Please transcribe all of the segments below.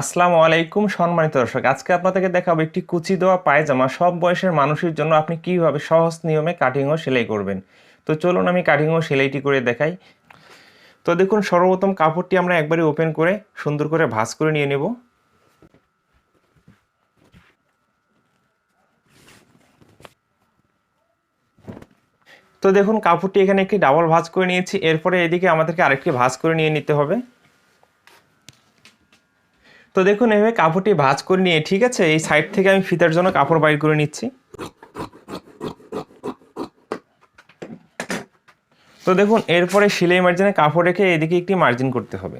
আসসালামু আলাইকুম, সম্মানিত দর্শক। আজকে আপনাদেরকে দেখাবো একটি কুচি দেওয়া পায়জামা। সব বয়সের মানুষের জন্য আপনি কীভাবে সহজ নিয়মে কাটিং ও সেলাই করবেন? তো চলুন আমি কাটিং ও সেলাইটি করে দেখাই। তো দেখুন, সর্বপ্রথম কাপড়টি আমরা একবারে ওপেন করে সুন্দর করে ভাঁজ করে নিয়ে নেব। তো দেখুন, কাপড়টি এখানে একটি ডাবল ভাঁজ করে নিয়েছি। এরপরে এদিকে আমাদেরকে আরেকটি ভাঁজ করে নিয়ে নিতে হবে। তো দেখুন, এভাবে কাপড়টি ভাঁজ করে নিয়ে, ঠিক আছে? এই সাইড থেকে আমি ফিতার জন্য কাপড় বাইর করে নিচ্ছি। তো দেখুন, এরপরে সিলাই মার্জিনে কাপড় রেখে এদিকে একটি মার্জিন করতে হবে।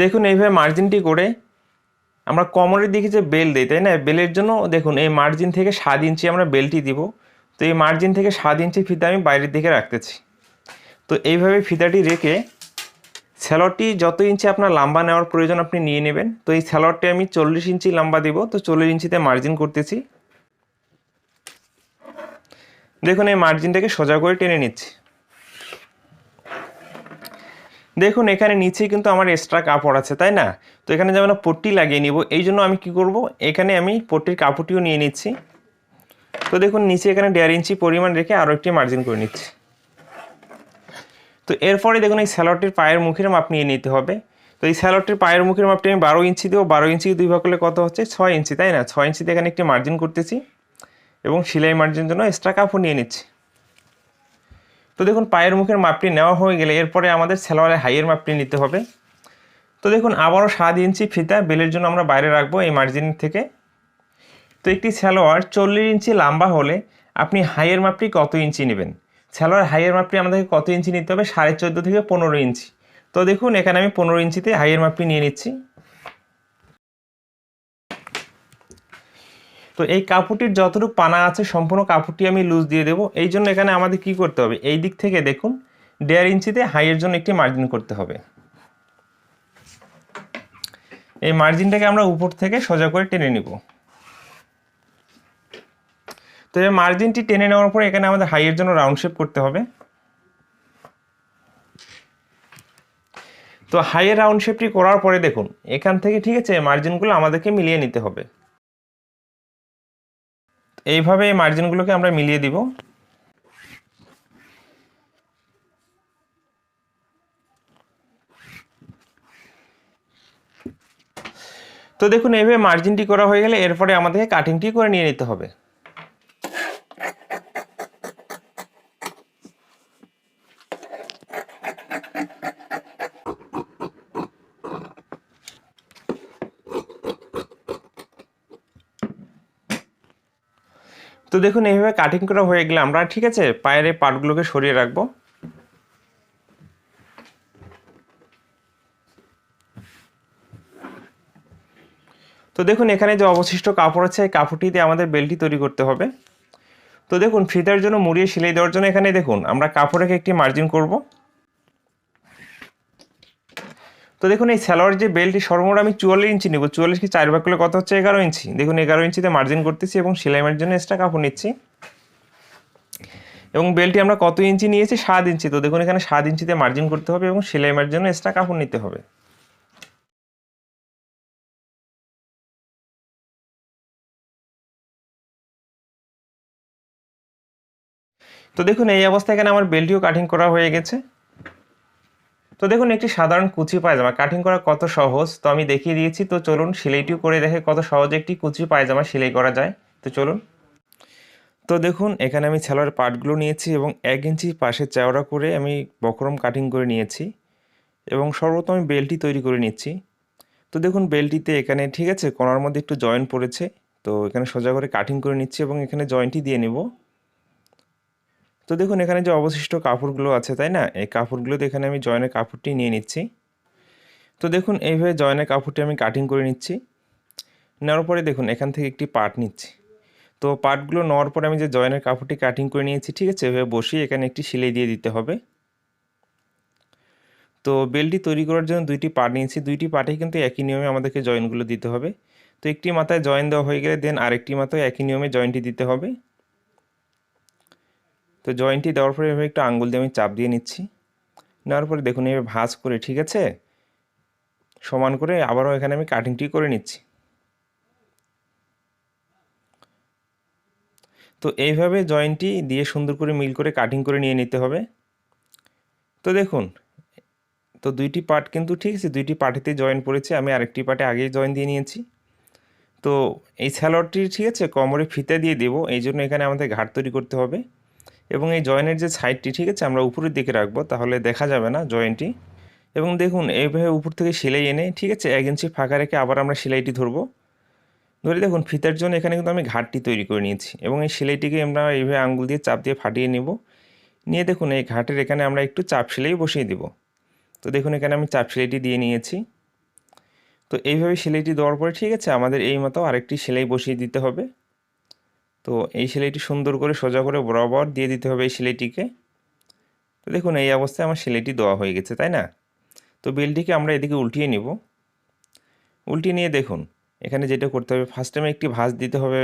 দেখুন, এইভাবে মার্জিনটি করে আমরা কমরের দিকে যে বেল দিই, তাই না? বেলের জন্য দেখুন, এই মার্জিন থেকে সাত ইঞ্চি আমরা বেলটি দিব। তো এই মার্জিন থেকে সাত ইঞ্চি ফিতা আমি বাইরের দিকে রাখতেছি। তো এইভাবে ফিতাটি রেখে স্যালোডটি যত ইঞ্চি আপনার লম্বা নেওয়ার প্রয়োজন আপনি নিয়ে নেবেন, তো এই স্যালোডটি আমি চল্লিশ ইঞ্চি লম্বা দেব, তো চল্লিশ ইঞ্চিতে মার্জিন করতেছি। দেখুন, এই মার্জিনটাকে সোজা করে টেনে নিচ্ছি। দেখুন, এখানে নিচে কিন্তু আমার এক্সট্রা কাপড় আছে, তাই না? তো এখানে যেমন পট্টি লাগিয়ে নিব, এই জন্য আমি কি করব? এখানে আমি পট্টির কাপড়টিও নিয়ে নিচ্ছি। তো দেখুন, নিচে এখানে দেড় ইঞ্চি পরিমাণ রেখে আরও একটি মার্জিন করে নিচ্ছি। তো এরপরে দেখুন এই স্যালোডটির পায়ের মুখের মাপ নিয়ে নিতে হবে। তো এই স্যালোডটির পায়ের মুখের মাপটি আমি বারো ইঞ্চি দেবো। বারো ইঞ্চি দুই ভাগ করলে কত হচ্ছে? ছয় ইঞ্চি, তাই না? ছয় ইঞ্চিতে এখানে একটি মার্জিন করতেছি এবং সেলাই মার্জিনের জন্য এক্সট্রা কাপড় নিয়ে নিচ্ছি। তো দেখুন, পায়ের মুখের মাপটি নেওয়া হয়ে গেলে এরপরে আমাদের সেলোয়ারের হাইয়ের মাপটি নিতে হবে। তো দেখুন, আবারও সাত ইঞ্চি ফিতা, বেলের জন্য আমরা বাইরে রাখব এই মার্জিন থেকে। তো একটি সালোয়ার চল্লিশ ইঞ্চি লম্বা হলে আপনি হাইয়ের মাপটি কত ইঞ্চি নেবেন? সালোয়ার হাইয়ের মাপটি আমাদেরকে কত ইঞ্চি নিতে হবে? সাড়ে চোদ্দ থেকে পনেরো ইঞ্চি। তো দেখুন, এখানে আমি পনেরো ইঞ্চিতে হাইয়ের মাপটি নিয়ে নিচ্ছি। তো এই কাপড়টির যতটুকু পানা আছে, সম্পূর্ণ কাপড়টি আমি লুজ দিয়ে দেবো। এই জন্য এখানে আমাদের কি করতে হবে? এই দিক থেকে দেখুন, দেড় ইঞ্চিতে হাইয়ের জন্য একটি মার্জিন করতে হবে। এই মার্জিনটাকে আমরা উপর থেকে সোজা করে টেনে নিব। তো এই মার্জিনটি টেনে নেওয়ার পরে এখানে আমাদের হাইয়ের জন্য রাউন্ড শেপ করতে হবে। তো হাইয়ের রাউন্ড শেপটি করার পরে দেখুন, এখান থেকে ঠিক আছে মার্জিনগুলো আমাদেরকে মিলিয়ে নিতে হবে। এইভাবে এই মার্জিনগুলোকে আমরা মিলিয়ে দিব। তো দেখুন, এইভাবে মার্জিনটি করা হয়ে গেলে এরপরে আমাদেরকে কাটিংটি করে নিয়ে নিতে হবে। তো দেখুন, এইভাবে কাটিং করা হয়ে গেলে আমরা, ঠিক আছে, পায়ের এই পার্টগুলোকে সরিয়ে রাখব। তো দেখুন, এখানে যে অবশিষ্ট কাপড় আছে কাপড়টি দিয়ে আমাদের বেল্টটি তৈরি করতে হবে। তো দেখুন, ফিতার জন্য, মুড়িয়ে সেলাই দেওয়ার জন্য এখানে দেখুন, আমরা কাপড়কে একটি মার্জিন করব। তো দেখুন, এই স্যালোয়ার যে বেল্টটি সর্বমোট আমি চুয়াল্লিশ ইঞ্চি নেব। চুয়াল্লিশ কি চার ভাগ করলে কত হচ্ছে? এগারো ইঞ্চি। দেখুন, এগারো ইঞ্চিতে মার্জিন করতেছি এবং সেলাই জন্য এক্সট্রা কাপড় নিচ্ছি। এবং বেল্টটি আমরা কত ইঞ্চি নিয়েছি? সাত ইঞ্চি। তো দেখুন, এখানে সাত ইঞ্চিতে মার্জিন করতে হবে এবং সেলাই জন্য এক্সট্রা কাপড় নিতে হবে। তো দেখুন, এই অবস্থায় এখানে আমার বেল্টিও কাটিং করা হয়ে গেছে। তো দেখুন, একটি সাধারণ কুচি পায়জামা কাটিং করা কত সহজ? তো আমি দেখিয়ে দিয়েছি, তো চলুন সেলাইটিও করে দেখে কত সহজে একটি কুচি পায়জামা সেলাই করা যায়। তো চলুন। তো দেখুন, এখানে আমি ছেলার পার্টগুলো নিয়েছি এবং এক ইঞ্চি পাশে চওড়া করে আমি বকরম কাটিং করে নিয়েছি এবং সর্বপ্রথম আমি বেল্টটি তৈরি করে নিচ্ছি। তো দেখুন বেল্টটিতে এখানে, ঠিক আছে, কোনার মধ্যে একটু জয়েন্ট পড়েছে। তো এখানে সোজা করে কাটিং করে নিচ্ছি এবং এখানে জয়েন্টটি দিয়ে নেব। তো দেখুন, এখানে যে অবশিষ্ট কাপড়গুলো আছে, তাই না? এই কাপড়গুলোতে এখানে আমি জয়েনের কাপড়টি নিয়ে নিচ্ছি। তো দেখুন, এইভাবে জয়েনের কাপড়টি আমি কাটিং করে নিচ্ছি। নেওয়ার পরে দেখুন, এখান থেকে একটি পার্ট নিচ্ছি। তো পার্টগুলো নেওয়ার পরে আমি যে জয়েনের কাপড়টি কাটিং করে নিয়েছি, ঠিক আছে? এভাবে বসিয়ে এখানে একটি সেলাই দিয়ে দিতে হবে। তো বেলটি তৈরি করার জন্য দুইটি পার্ট নিয়েছি। দুইটি পার্টেই কিন্তু একই নিয়মে আমাদেরকে জয়েনগুলো দিতে হবে। তো একটি মাথায় জয়েন দেওয়া হয়ে গেলে দেন আরেকটি মাথায় একই নিয়মে জয়েন্টটি দিতে হবে। তো জয়েন্টটি দেওয়ার পরে এভাবে একটু আঙ্গুল দিয়ে আমি চাপ দিয়ে নিচ্ছি। নেওয়ার পরে দেখুন এভাবে ভাঁজ করে, ঠিক আছে? সমান করে আবারও এখানে আমি কাটিংটি করে নিচ্ছি। তো এইভাবে জয়েন্টটি দিয়ে সুন্দর করে মিল করে কাটিং করে নিয়ে নিতে হবে। তো দেখুন, তো দুইটি পার্ট কিন্তু, ঠিক আছে, দুইটি পার্টিতে জয়েন পড়েছে, আমি আরেকটি পার্টে আগেই জয়েন দিয়ে নিয়েছি। তো এই স্যালোয়ারটি ঠিক আছে, কোমরে ফিতে দিয়ে দেবো, এই জন্য এখানে আমাদের ঘাট তৈরি করতে হবে। এবং এই জয়েনের যে সাইডটি ঠিক আছে, আমরা উপরের দিকে রাখব, তাহলে দেখা যাবে না জয়েনটি এবং দেখুন, এইভাবে উপর থেকে সেলাই এনে, ঠিক আছে, এক ইঞ্চি ফাঁকা রেখে আবার আমরা সেলাইটি ধরবো। ধরে দেখুন, ফিতার জন্য এখানে কিন্তু আমি ঘাটটি তৈরি করে নিয়েছি এবং এই সেলাইটিকে আমরা এইভাবে আঙ্গুল দিয়ে চাপ দিয়ে ফাটিয়ে নেব। নিয়ে দেখুন, এই ঘাটের এখানে আমরা একটু চাপ সেলাই বসিয়ে দেব। তো দেখুন, এখানে আমি চাপ সেলাইটি দিয়ে নিয়েছি। তো এইভাবে সেলাইটি দেওয়ার পরে, ঠিক আছে, আমাদের এই মতো আরেকটি সেলাই বসিয়ে দিতে হবে। তো এই সেলাইটি সুন্দর করে সোজা করে বরাবর দিয়ে দিতে হবে এই সেলাইটিকে। তো দেখুন, এই অবস্থায় আমার সেলাইটি দেওয়া হয়ে গেছে, তাই না? তো বেলটিকে আমরা এদিকে উল্টিয়ে নিব। উল্টিয়ে নিয়ে দেখুন, এখানে যেটা করতে হবে ফার্স্ট টাইমে একটি ভাঁজ দিতে হবে,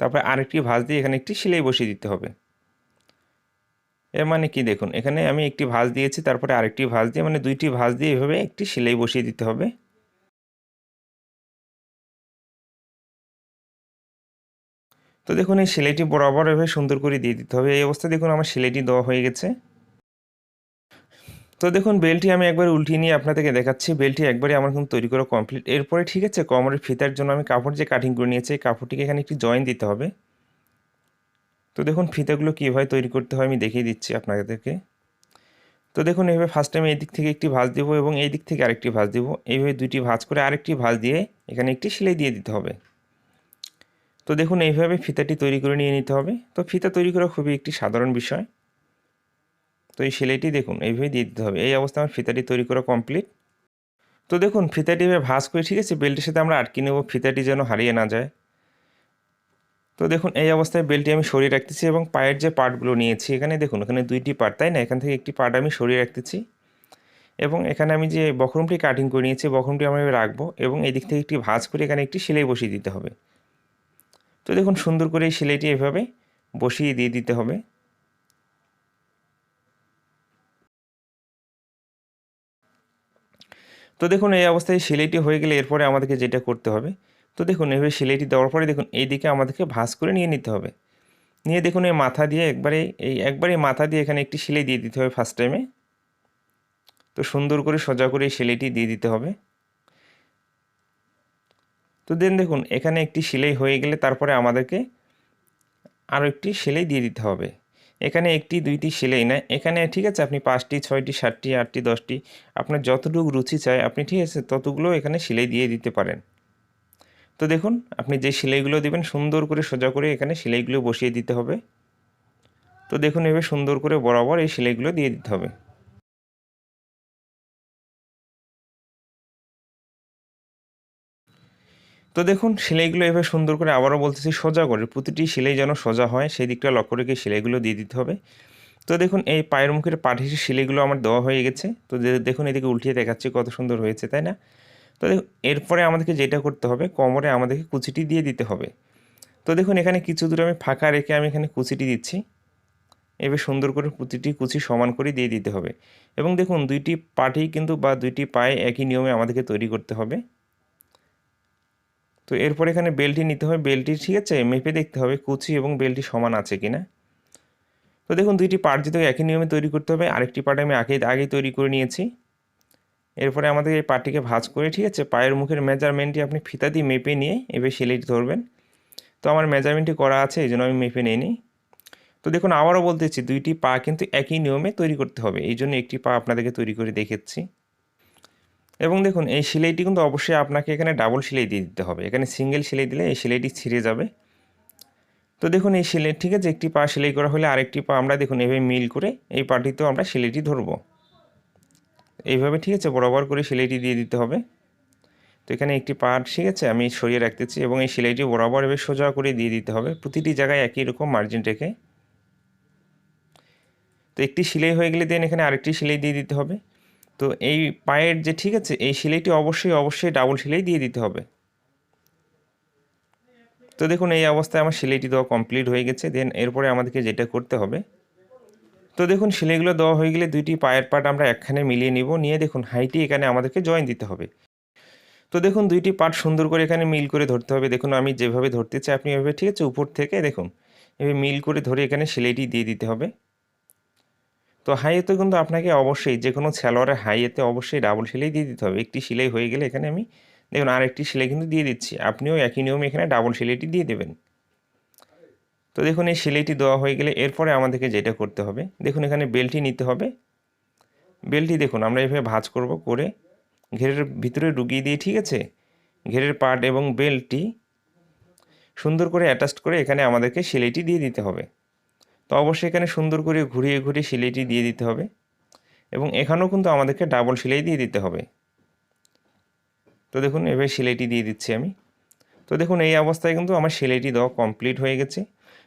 তারপরে আরেকটি ভাঁজ দিয়ে এখানে একটি সেলাই বসিয়ে দিতে হবে। এর মানে কি? দেখুন, এখানে আমি একটি ভাঁজ দিয়েছি, তারপরে আরেকটি ভাঁজ দিয়ে মানে দুইটি ভাঁজ দিয়ে এভাবে একটি সেলাই বসিয়ে দিতে হবে। তো দেখুন, এই সেলাইটি বরাবর এভাবে সুন্দর করে দিয়ে দিতে হবে। এই অবস্থায় দেখুন, আমার সেলাইটি দেওয়া হয়ে গেছে। তো দেখুন, বেলটি আমি একবার উল্টিয়ে নিয়ে আপনাদেরকে দেখাচ্ছি। বেলটি একবারই আমার কিন্তু তৈরি করা কমপ্লিট। এরপরে ঠিক আছে, কমরের ফিতার জন্য আমি কাপড় যে কাটিং করে নিয়েছি, এই কাপড়টিকে এখানে একটি জয়েন দিতে হবে। তো দেখুন, ফিতাগুলো কীভাবে তৈরি করতে হয় আমি দেখিয়ে দিচ্ছি আপনাদেরকে। তো দেখুন এইভাবে ফার্স্ট টাইম এই দিক থেকে একটি ভাঁজ দেবো এবং এই দিক থেকে আরেকটি ভাঁজ দেবো। এইভাবে দুইটি ভাঁজ করে আরেকটি ভাঁজ দিয়ে এখানে একটি সেলাই দিয়ে দিতে হবে। তো দেখুন, এইভাবে ফিতাটি তৈরি করে নিয়ে নিতে হবে। তো ফিতা তৈরি করা খুবই একটি সাধারণ বিষয়। তো এই সেলাইটি দেখুন, এইভাবে দিয়ে দিতে হবে। এই অবস্থায় আমার ফিতাটি তৈরি করা কমপ্লিট। তো দেখুন, ফিতাটি এভাবে ভাঁজ করে, ঠিক আছে, বেল্টের সাথে আমরা আটকে নেব, ফিতাটি যেন হারিয়ে না যায়। তো দেখুন, এই অবস্থায় বেল্টটি আমি সরিয়ে রাখতেছি এবং পায়ের যে পার্টগুলো নিয়েছি, এখানে দেখুন, এখানে দুইটি পার্ট তাই না? এখান থেকে একটি পার্ট আমি সরিয়ে রাখতেছি। এবং এখানে আমি যে বখরমটি কাটিং করে নিয়েছি বখরমটি আমি রাখব এবং এই দিক থেকে একটি ভাঁজ করে এখানে একটি সেলাই বসিয়ে দিতে হবে। তো দেখুন, সুন্দর করে এই সেলাইটি এভাবে বসিয়ে দিয়ে দিতে হবে। তো দেখুন, এই অবস্থায় সেলাইটি হয়ে গেলে এরপরে আমাদেরকে যেটা করতে হবে, তো দেখুন, এভাবে সেলাইটি দেওয়ার পরে দেখুন এই দিকে আমাদেরকে ভাঁজ করে নিয়ে নিতে হবে। নিয়ে দেখুন, এই মাথা দিয়ে একবারে, এই একবারে মাথা দিয়ে এখানে একটি সেলাই দিয়ে দিতে হবে ফার্স্ট টাইমে। তো সুন্দর করে সোজা করে এই সেলাইটি দিয়ে দিতে হবে। তো দেন দেখুন, এখানে একটি সেলাই হয়ে গেলে তারপরে আমাদেরকে আরও একটি সেলাই দিয়ে দিতে হবে। এখানে একটি, দুইটি সেলাই না, এখানে ঠিক আছে আপনি পাঁচটি, ছয়টি, সাতটি, আটটি, দশটি, আপনার যতটুকু রুচি চায় আপনি ঠিক আছে ততগুলো এখানে সেলাই দিয়ে দিতে পারেন। তো দেখুন, আপনি যে সেলাইগুলো দেবেন, সুন্দর করে সোজা করে এখানে সেলাইগুলো বসিয়ে দিতে হবে। তো দেখুন, এভাবে সুন্দর করে বরাবর এই সেলাইগুলো দিয়ে দিতে হবে। তো দেখুন, সেলাইগুলো এভাবে সুন্দর করে আবারও বলতেছি, সোজা করে, প্রতিটি সেলাই যেন সোজা হয়, সেই দিকটা লক্ষ্য রেখে সেলাইগুলো দিয়ে দিতে হবে। তো দেখুন, এই পায়ের মুখের পাঠিয়ে সেলাইগুলো আমার দেওয়া হয়ে গেছে। তো দেখুন, এদিকে উল্টিয়ে দেখাচ্ছি কত সুন্দর হয়েছে, তাই না? তো দেখুন, এরপরে আমাদেরকে যেটা করতে হবে, কোমরে আমাদেরকে কুচিটি দিয়ে দিতে হবে। তো দেখুন, এখানে কিছু দূর আমি ফাঁকা রেখে আমি এখানে কুচিটি দিচ্ছি। এবার সুন্দর করে প্রতিটি কুচি সমান করে দিয়ে দিতে হবে। এবং দেখুন, দুইটি পাটি কিন্তু বা দুইটি পায়ে একই নিয়মে আমাদেরকে তৈরি করতে হবে। তো এরপর এখানে বেলটি নিতে হবে। বেলটি ঠিক আছে, মেপে দেখতে হবে কুচি এবং বেলটি সমান আছে কি না তো দেখুন, দুইটি পার্ট যেহেতু একই নিয়মে তৈরি করতে হবে, আরেকটি পার্ট আমি আগে, আগেই তৈরি করে নিয়েছি। এরপরে আমাদের এই পার্টটিকে ভাজ করে, ঠিক আছে, পায়ের মুখের মেজারমেন্টটি আপনি ফিতা দিয়ে মেপে নিয়ে এবার সেলাইটি ধরবেন। তো আমার মেজারমেন্টটি করা আছে, এই জন্য আমি মেপে নিয়ে নিই তো দেখুন, আবারও বলতেছি দুইটি পা কিন্তু একই নিয়মে তৈরি করতে হবে। এই জন্য একটি পা আপনাদেরকে তৈরি করে দেখেছি। এবং দেখুন, এই সেলাইটি কিন্তু অবশ্যই আপনাকে এখানে ডাবল সেলাই দিয়ে দিতে হবে। এখানে সিঙ্গেল সেলাই দিলে এই সেলাইটি ছিঁড়ে যাবে। তো দেখুন, এই সেলাই, ঠিক আছে? একটি পা সেলাই করা হলে আরেকটি পা আমরা দেখুন, এভাবে মিল করে এই পাটিতেও আমরা সেলাইটি ধরবো। এইভাবে, ঠিক আছে? বরাবর করে সেলাইটি দিয়ে দিতে হবে। তো এখানে একটি পার্ট ঠিক আছে? আমি সরিয়ে রাখতেছি এবং এই সেলাইটি বরাবর এভাবে সোজা করে দিয়ে দিতে হবে। প্রতিটি জায়গায় একই রকম মার্জিন রেখে। তো একটি সেলাই হয়ে গেলে দেন এখানে আরেকটি সেলাই দিয়ে দিতে হবে। তো এই পায়ের যে ঠিক আছে, এই সেলাইটি অবশ্যই অবশ্যই ডাবল সেলাই দিয়ে দিতে হবে। তো দেখুন, এই অবস্থায় আমার সেলাইটি দেওয়া কমপ্লিট হয়ে গেছে। দেন এরপরে আমাদেরকে যেটা করতে হবে, তো দেখুন, সেলাইগুলো দেওয়া হয়ে গেলে দুইটি পায়ের পাট আমরা একখানে মিলিয়ে নিব। নিয়ে দেখুন, হাইটি এখানে আমাদেরকে জয়েন দিতে হবে। তো দেখুন, দুইটি পার্ট সুন্দর করে এখানে মিল করে ধরতে হবে। দেখুন, আমি যেভাবে ধরতে চাই, আপনি এভাবে, ঠিক আছে, উপর থেকে দেখুন, এভাবে মিল করে ধরে এখানে সেলাইটি দিয়ে দিতে হবে। তো হাইয়েতে কিন্তু আপনাকে অবশ্যই যে কোনো স্যালোয়ারের হাইয়েতে অবশ্যই ডাবল সেলাই দিয়ে দিতে হবে। একটি সেলাই হয়ে গেলে এখানে আমি দেখুন আর একটি সেলাই কিন্তু দিয়ে দিচ্ছি। আপনিও একই নিয়মে এখানে ডাবল সেলাইটি দিয়ে দেবেন। তো দেখুন এই সেলাইটি দেওয়া হয়ে গেলে এরপরে আমাদেরকে যেটা করতে হবে, দেখুন এখানে বেলটি নিতে হবে। বেলটি দেখুন আমরা এভাবে ভাঁজ করব করে ঘেরের ভিতরে ঢুকিয়ে দিয়ে, ঠিক আছে? ঘেরের পার্ট এবং বেল্টটি সুন্দর করে অ্যাটাচ করে এখানে আমাদেরকে সেলাইটি দিয়ে দিতে হবে। তো অবশ্যই এখানে সুন্দর করে ঘুরিয়ে ঘুরিয়ে সেলাইটি দিয়ে দিতে হবে এবং এখানেও কিন্তু আমাদেরকে ডাবল সেলাই দিয়ে দিতে হবে। তো দেখুন, এভাবে সেলাইটি দিয়ে দিচ্ছি আমি। তো দেখুন, এই অবস্থায় কিন্তু আমার সেলাইটি দেওয়া কমপ্লিট হয়ে গেছে।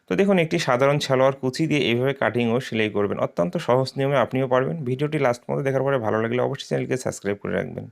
তো দেখুন, একটি সাধারণ সালোয়ার কুচি দিয়ে এইভাবে কাটিং ও সেলাই করবেন। অত্যন্ত সহজ নিয়মে আপনিও পারবেন। ভিডিওটি লাস্ট মধ্যে দেখার পরে ভালো লাগলে অবশ্যই চ্যানেলকে সাবস্ক্রাইব করে রাখবেন।